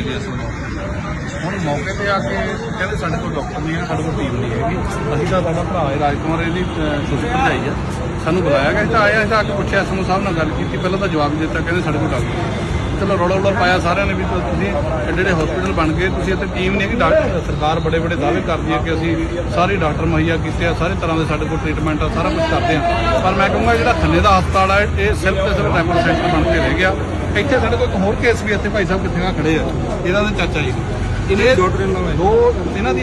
ਚੱਲੇ ਅਸੀਂ। ਹੁਣ ਮੌਕੇ ਤੇ ਆ ਕੇ ਕਹਿੰਦੇ ਸਾਡੇ ਕੋਲ ਡਾਕਟਰ ਨਹੀਂ ਹੈ, ਸਾਡੇ ਕੋਲ ਟੀਮ ਨਹੀਂ ਹੈਗੀ। ਅਸੀਂ ਤਾਂ ਸਾਡਾ ਭਰਾ ਹੈ, ਰਾਜਕੁਮਾਰ ਇਹਦੀ ਛੋਟੀ ਭਰਜਾਈ ਆ। ਸਾਨੂੰ ਬੁਲਾਇਆ ਗਿਆ ਅਸੀਂ ਤਾਂ ਆਇਆ ਅਸੀਂ ਤਾਂ ਆ ਕੇ ਪੁੱਛਿਆ ਐਸਐਮਓ ਸਾਹਿਬ ਨਾਲ ਗੱਲ ਕੀਤੀ। ਪਹਿਲਾਂ ਤਾਂ ਜਵਾਬ ਨਹੀਂ ਦਿੱਤਾ, ਕਹਿੰਦੇ ਸਾਡੇ ਕੋਲ ਡਾਕਟਰ ਚਲੋ, ਰੌਲਾ ਰੌਲਾ ਪਾਇਆ ਸਾਰਿਆਂ ਨੇ ਵੀ ਤੁਸੀਂ ਜਿਹੜੇ ਹਸਪੀਟਲ ਬਣ ਗਏ, ਤੁਸੀਂ ਇੱਥੇ ਟੀਮ ਨਹੀਂ ਕਿ ਡਾਕਟਰ ਸਰਕਾਰ ਬੜੇ ਬੜੇ ਦਾਅਵੇ ਕਰਦੀ ਹੈ ਕਿ ਅਸੀਂ ਸਾਰੇ ਡਾਕਟਰ ਮੁਹੱਈਆ ਕੀਤੇ ਆ, ਸਾਰੇ ਤਰ੍ਹਾਂ ਦੇ ਸਾਡੇ ਕੋਲ ਟ੍ਰੀਟਮੈਂਟ ਆ, ਸਾਰਾ ਕੁਝ ਕਰਦੇ ਆ। ਪਰ ਮੈਂ ਕਹੂੰਗਾ ਜਿਹੜਾ ਥੱਲੇ ਦਾ ਹਸਪਤਾਲ ਆ, ਇਹ ਸਿਰਫ ਤੇ ਸਿਰਫ ਰੈਫਰ ਸੈਂਟਰ ਬਣ ਕੇ ਰਹਿ ਗਿਆ। ਇੱਥੇ ਸਾਡੇ ਕੋਲ ਇੱਕ ਹੋਰ ਕੇਸ ਵੀ ਇੱਥੇ ਭਾਈ ਸਾਹਿਬ ਕਿੱਥੇ ਆ ਖੜੇ ਆ। ਇਹਨਾਂ ਦੇ ਚਾਚਾ ਜੀ। ਇਹਨੇ ਦੋ ਇਹਨਾਂ ਦੀ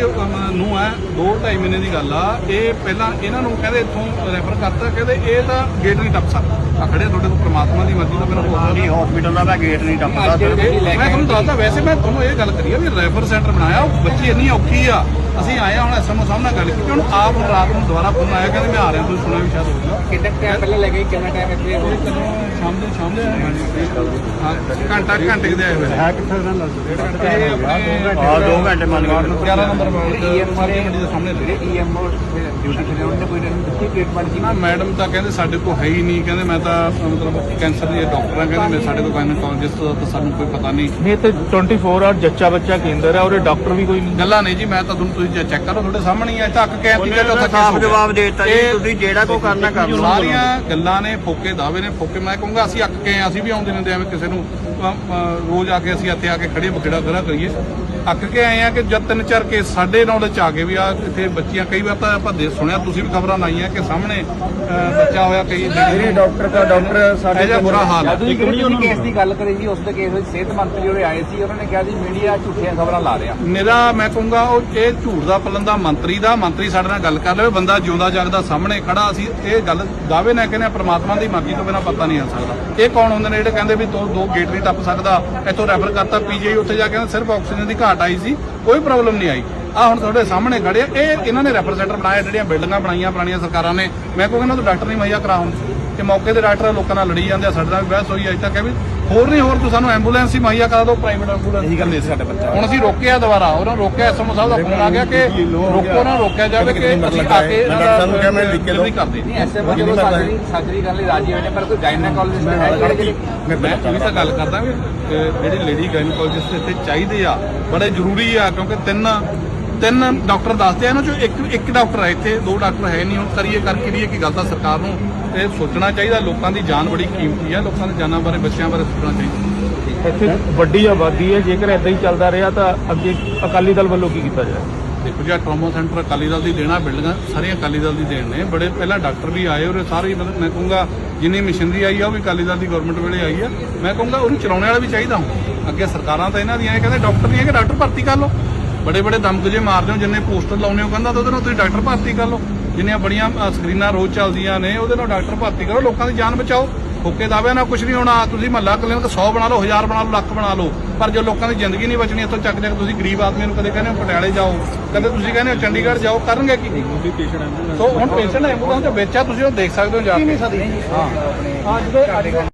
ਨੂੰ ਹੈ ਦੋ ਢਾਈ ਮਹੀਨੇ ਦੀ ਗੱਲ ਆ। ਇਹ ਪਹਿਲਾਂ ਇਹਨਾਂ ਨੂੰ ਕਹਿੰਦੇ ਇੱਥੋਂ ਰੈਫਰ ਕਰਤਾ ਕਹਿੰਦੇ ਇਹ ਤਾਂ ਗੇਟ ਨਹੀਂ ਟੱਪ ਸਕਦਾ। ਆ ਖੜੇ ਤੁਹਾਡੇ ਕੋਲ ਪ੍ਰਮਾਤਮਾ ਦੀ ਮਰਜ਼ੀ ਮੈਨੂੰ ਹੋ ਨਹੀਂ ਹਸਪੀਟਲ ਦਾ ਮੈਂ ਗੇਟ ਨਹੀਂ ਟੱਪਦਾ ਮੈਂ ਤੁਹਾਨੂੰ ਦੱਸਦਾ ਵੈਸੇ ਮੈਂ ਤੁਹਾਨੂੰ ਇਹ ਗੱਲ ਕਰੀ ਆ ਵੀ ਰੈਫਰ ਸੈਂਟਰ ਬਣਾਇਆ ਉਹ ਬੱਚੀ ਇੰਨੀ ਔਖੀ ਆ। ਅਸੀਂ ਆਏ ਆ ਹੁਣ ਐਸਐਮਓ ਨਾਲ ਗੱਲ ਕੀਤੀ ਹੁਣ ਆਪ ਹੁਣ ਰਾਤ ਨੂੰ ਦੁਬਾਰਾ ਫੋਨ ਆਇਆ ਕਹਿੰਦੇ ਮੈਂ ਆ ਰਿਹਾ ਤੁਸੀਂ ਸੁਣਿਆ ਵੀ ਸ਼ਾਇਦ ਹੋਊਗਾ। ਕਿੰਨੇ ਟਾਈਮ ਪਹਿਲਾਂ ਲੱਗੇ ਕਿੰਨਾ ਟਾਈਮ ਇੱਥੇ ਇਹ ਕਦੋਂ ਸ਼ਾਮ ਦੇ ਸ਼ਾਮ ਦੇ ਹਾਂ ਘੰਟਾ ਘੰਟੇ ਦੇ ਆਏ ਹੋਏ ਨੇ। ਹੈ ਕਿੱਥੇ ਦਾ ਲੱਗ ਇਹ ਆਪਣੇ ਹਾਂ 2 ਘੰਟੇ ਮੰਨ ਕੇ 11 ਨੰਬਰ ਵਾਰਡ ਮਾਰਕੀਟ ਮੰਡੀ ਦੇ ਸਾਹਮਣੇ ਜਿਹੜੇ ਈਐਮਓ ਡਿਊਟੀ ਤੇ ਨੇ ਉਹਨਾਂ ਨੇ ਕੋਈ ਦਿੱਤੀ ਟ੍ਰੀਟਮੈਂਟ ਜੀ ਨਾ ਮੈਡਮ ਤਾਂ ਕਹਿੰਦੇ ਸਾਡੇ ਕੋਲ ਹੈ ਹੀ ਨਹੀਂ ਕਹਿੰਦੇ ਮੈਂ ਤਾਂ ਮਤਲਬ ਕੈਂਸਰ ਦੀ ਡਾਕਟਰ ਆ ਕਹਿੰਦੇ ਮੈਂ ਸਾਡੇ ਕੋਲ ਗਾਇਨੋਕੋਲੋਜਿਸਟ ਦਾ ਤਾਂ ਸਾਨੂੰ ਕੋਈ ਪਤਾ ਨਹੀਂ। ਨਹੀਂ ਤੇ 24 ਆਵਰ ਜੱਚਾ ਬੱਚਾ ਕੇਂਦਰ ਹੈ ਔਰ ਡਾਕਟਰ ਵੀ ਕੋਈ ਨਹੀਂ। ਗੱਲਾਂ ਨਹੀਂ ਜੀ ਮੈਂ ਤਾਂ ਤੁਹਾਨੂੰ ਤੁਸੀਂ ਚੈੱਕ ਕਰੋ ਤੁਹਾਡੇ ਸਾਹਮਣੇ ਹੀ ਹੈ ਤੱਕ ਕਹਿ ਉਹਨੇ ਦਿੱਤਾ ਤਾਂ ਸਾਫ਼ ਜਵਾਬ ਦੇ ਦਿੱਤਾ ਜੀ ਤੁਸੀਂ ਜਿਹੜਾ ਕੋ ਕਰਨਾ ਕਰ ਲਓ। ਸਾਰੀਆਂ ਗੱਲਾਂ ਨੇ ਫੋਕੇ ਦਾਅਵੇ ਨੇ ਫੋਕੇ ਮੈਂ ਕਹੂੰਗਾ ਅਸੀਂ ਅੱਕ ਕੇ ਆਏ, ਅਸੀਂ ਵੀ ਆਉਂਦੇ ਨੇ ਐਵੇਂ ਕਿਸੇ ਨੂੰ ਰੋਜ਼ ਆ ਕੇ ਅਸੀਂ ਇੱਥੇ ਆ ਕੇ ਖੜੇ ਬਖੇੜਾ ਖੜਾ ਕਰੀਏ। ਅੱਕ ਕੇ ਆਏ ਆ ਕਿ ਜਦ ਤਿੰਨ ਚਾਰ ਕੇਸ ਸਾਡੇ ਨੌਲੇਜ ਚ ਆ ਗਏ ਵੀ ਆ ਇੱਥੇ ਬੱਚੀਆਂ ਕਈ ਵਾਰ ਤਾਂ ਆਪਾਂ ਦੇ ਸੁਣਿਆ ਤੁਸੀਂ ਵੀ ਖਬਰਾਂ ਲਾਈਆਂ ਕਿ ਸਾਹਮਣੇ ਬੱਚਾ ਹੋਇਆ ਕਈ ਮੇਰੀ ਡਾਕਟਰ ਦਾ ਡਾਕਟਰ ਇਹ ਜਿਹਾ ਬੁਰਾ ਹਾਲ ਹੈ। ਜਿਹੜੀ ਕੇਸ ਦੀ ਗੱਲ ਕਰੀ ਜੀ ਉਸ ਦੇ ਕੇਸ ਵਿੱਚ ਸਿਹਤ ਮੰਤਰੀ ਉਹਦੇ ਆਏ ਸੀ ਉਹਨਾਂ ਨੇ ਕਿਹਾ ਜੀ ਮੀਡੀਆ ਝੂਠੀਆਂ ਖਬਰਾਂ ਲਾ ਰਿਹਾ। ਮੇਰਾ ਮੈਂ ਕਹੂੰਗਾ ਉਹ ਇਹ ਝੂਠ ਦਾ ਪਲੰਦਾ ਮੰਤਰੀ ਦਾ, ਮੰਤਰੀ ਸਾਡੇ ਨਾਲ ਗੱਲ ਕਰ ਲਵੇ, ਬੰਦਾ ਜਿਉਂਦਾ ਜਾਗਦਾ ਸਾਹਮਣੇ ਖੜਾ, ਅਸੀਂ ਇਹ ਗੱਲ ਦਾਅਵੇ ਨਾਲ ਕਹਿੰਦੇ ਆ ਪ੍ਰਮਾਤਮਾ ਦੀ ਮਰਜ਼ੀ ਤੋਂ ਬਿਨਾਂ ਪਤਾ ਨਹੀਂ ਆ ਸਕਦਾ। ਇਹ ਕੌਣ ਹੁੰਦੇ ਨੇ ਜਿਹੜੇ ਕਹਿੰਦੇ ਵੀ ਦੋ ਦੋ ਗੇਟ ਨਹੀਂ ਟੱਪ ਸਕਦਾ, ਇੱਥੋਂ ਰੈਫਰ ਕਰਤਾ ਪੀਜੀਆਈ ਉੱਥੇ ਜਾ ਕੇ, ਸਿਰਫ ਆਕਸੀਜਨ ਦੀ ਘਾਟ ਆਈ ਸੀ, ਕੋਈ ਪ੍ਰੋਬਲਮ ਨਹੀਂ ਆਈ। ਆ ਹੁਣ ਤੁਹਾਡੇ ਸਾਹਮਣੇ ਖੜੇ ਆ, ਇਹ ਇਹਨਾਂ ਨੇ ਰੈਫਰ ਸੈਂਟਰ ਬਣਾਇਆ, ਜਿਹੜੀਆਂ ਬਿਲਡਿੰਗਾਂ ਬਣਾਈਆਂ ਪੁਰਾਣੀਆਂ ਸਰਕਾਰਾਂ ਨੇ। ਮੈਂ ਕਹੂੰਗਾ ਇਹਨਾਂ ਤੋਂ ਡਾਕਟਰ ਨਹੀਂ ਮੁਹੱਈਆ ਕਰਾਉਣ। ਹੁਣ ਕਿ ਮੌਕੇ ਦੇ ਡਾਕਟਰ ਲੋਕਾਂ ਨਾਲ ਲੜੀ ਜਾਂਦੇ ਆ, ਸਾਡੇ ਨਾਲ ਬਹਿਸ ਹੋਈ, ਅਜੇ ਤੱਕ ਹੈ ਵੀ ਹੋਰ ਨਹੀਂ ਹੋਰ ਤੂੰ ਸਾਨੂੰ ਐਂਬੂਲੈਂਸ ਹੀ ਮੁਹੱਈਆ ਕਰਾ ਦਿਓ ਪ੍ਰਾਈਵੇਟ ਐਂਬੂਲੈਂਸ ਇਹੀ ਗੱਲ ਸਾਡੇ ਬੱਚਾ। ਹੁਣ ਅਸੀਂ ਰੋਕਿਆ ਦੁਬਾਰਾ ਉਹਨਾਂ ਰੋਕਿਆ ਐਸਐਮਓ ਸਾਹਿਬ ਦਾ ਫੋਨ ਆ ਗਿਆ ਕਿ ਰੋਕੋ ਨਾ ਰੋਕਿਆ ਜਾਵੇ ਕਿ ਅਸੀਂ ਆ ਕੇ ਇਹਨਾਂ ਦਾ delivery ਕਰਦੇ ਨਹੀਂ। ਐਸੇ ਵਿੱਚ ਜਦੋਂ ਸਰਜਰੀ ਸਰਜਰੀ ਕਰਨ ਲਈ ਰਾਜੀ ਹੋਏ ਨੇ ਪਰ ਕੋਈ ਗਾਇਨੋਕੋਲੋਜਿਸਟ ਹੈ ਜਿਹੜੇ ਮੈਂ ਇਹ ਤਾਂ ਗੱਲ ਕਰਦਾ ਵੀ ਜਿਹੜੀ ਲੇਡੀ ਗਾਇਨੋਕੋਲੋਜਿਸਟ ਇੱਥੇ ਚਾਹੀਦੇ ਆ ਬੜੇ ਜ਼ਰੂਰੀ ਆ ਕਿਉਂਕਿ ਤਿੰਨ ਤਿੰਨ ਡਾਕਟਰ ਦੱਸਦੇ ਆ ਇਹਨਾਂ ਚੋਂ ਇੱਕ ਇੱਕ ਡਾਕਟਰ ਹੈ ਇੱਥੇ ਦੋ ਡਾਕਟਰ ਹੈ ਨਹੀਂ ਹੁਣ ਕਰੀਏ ਕਰ ਕਰੀਏ ਕੀ ਗੱਲ ਤਾਂ ਸਰਕਾਰ ਨੂੰ ਇਹ ਸੋਚਣਾ ਚਾਹੀਦਾ ਲੋਕਾਂ ਦੀ ਜਾਨ ਬੜੀ ਕੀਮਤੀ ਆ ਲੋਕਾਂ ਦੀ ਜਾਨਾਂ ਬਾਰੇ ਬੱਚਿਆਂ ਬਾਰੇ ਸੋਚਣਾ ਚਾਹੀਦਾ। ਇੱਥੇ ਵੱਡੀ ਆਬਾਦੀ ਹੈ ਜੇਕਰ ਇਦਾਂ ਹੀ ਚੱਲਦਾ ਰਿਹਾ ਤਾਂ ਅੱਗੇ ਅਕਾਲੀ ਦਲ ਵੱਲੋਂ ਕੀ ਕੀਤਾ ਜਾਏ? ਦੇਖੋ ਜੀ ਟਰਾਮਾ ਸੈਂਟਰ ਅਕਾਲੀ ਦਲ ਦੀ ਦੇਣਾ ਬਿਲਡਿੰਗਾਂ ਸਾਰੀਆਂ ਅਕਾਲੀ ਦਲ ਦੀ ਦੇਣ ਨੇ ਬੜੇ ਪਹਿਲਾਂ ਡਾਕਟਰ ਵੀ ਆਏ ਔਰ ਸਾਰੇ ਮਤਲਬ ਮੈਂ ਕਹੂੰਗਾ ਜਿੰਨੀ ਮਸ਼ੀਨਰੀ ਆਈ ਆ ਉਹ ਵੀ ਅਕਾਲੀ ਦਲ ਦੀ ਗਵਰਨਮੈਂਟ ਵੇਲੇ ਆਈ ਆ। ਮੈਂ ਕਹੂੰਗਾ ਉਹਨੂੰ ਚਲਾਉਣ ਵਾਲਾ ਵੀ ਚਾਹੀਦਾ ਹੁਣ। ਅੱਗੇ ਸਰਕਾਰਾਂ ਤਾਂ ਇਹਨਾਂ ਦੀਆਂ ਇਹ ਕਹਿੰਦੇ ਡਾਕਟਰ ਨਹੀਂ ਹੈ ਕਿ ਡਾਕਟਰ ਭਰਤੀ ਕਰ ਲਓ। ਬੜੇ ਬੜੇ ਦਮਕਜੇ ਮਾਰਦੇ ਹੋ ਜਿੰਨੇ ਪੋਸਟਰ ਲਾਉਨੇ ਹੋ ਕਹਿੰਦਾ ਤਾਂ ਉਹਦੇ ਨਾਲ ਤੁਸੀਂ ਡਾਕਟਰ ਭਰਤੀ ਕਰ ਲਓ ਜਿੰਨੀਆਂ ਬੜੀਆਂ ਸਕਰੀਨਾਂ ਰੋਜ਼ ਚੱਲਦੀਆਂ ਨੇ ਉਹਦੇ ਨਾਲ ਡਾਕਟਰ ਭਰਤੀ ਕਰੋ ਲੋਕਾਂ ਦੀ ਜਾਨ ਬਚਾਓ ਫੋਕੇ ਦਾਅਵਿਆਂ ਨਾਲ ਕੁਝ ਨਹੀਂ ਹੋਣਾ ਤੁਸੀਂ ਮਹੱਲਾ ਕਲੀਨਿਕ 100 ਬਣਾ ਲਓ 1000 ਬਣਾ ਲਓ ਲੱਖ ਬਣਾ ਲਓ ਪਰ ਜੋ ਲੋਕਾਂ ਦੀ ਜ਼ਿੰਦਗੀ ਨਹੀਂ ਬਚਣੀ ਇੱਥੋਂ ਚੱਕ ਚੱਕ ਤੁਸੀਂ ਗਰੀਬ ਆਦਮੀਆਂ ਨੂੰ ਕਦੇ ਕਹਿੰਦੇ ਹੋ ਪਟਿਆਲੇ ਜਾਓ ਕਦੇ ਤੁਸੀਂ ਕਹਿੰਦੇ ਹੋ ਚੰਡੀਗੜ੍ਹ ਜਾਓ ਕਰਨਗੇ ਕੀ ਸੋ ਹੁਣ ਪੇਸ਼ੈਂਟ ਐਂਬੂਲੈਂਸ ਦੇ ਵਿੱਚ ਆ ਤੁਸੀਂ ਉਹ ਦੇਖ ਸਕਦੇ ਹੋ ਜਾ ਕੇ ਹਾਂ ਅੱਜ ਦੇ ਅੱਜ ਦੇ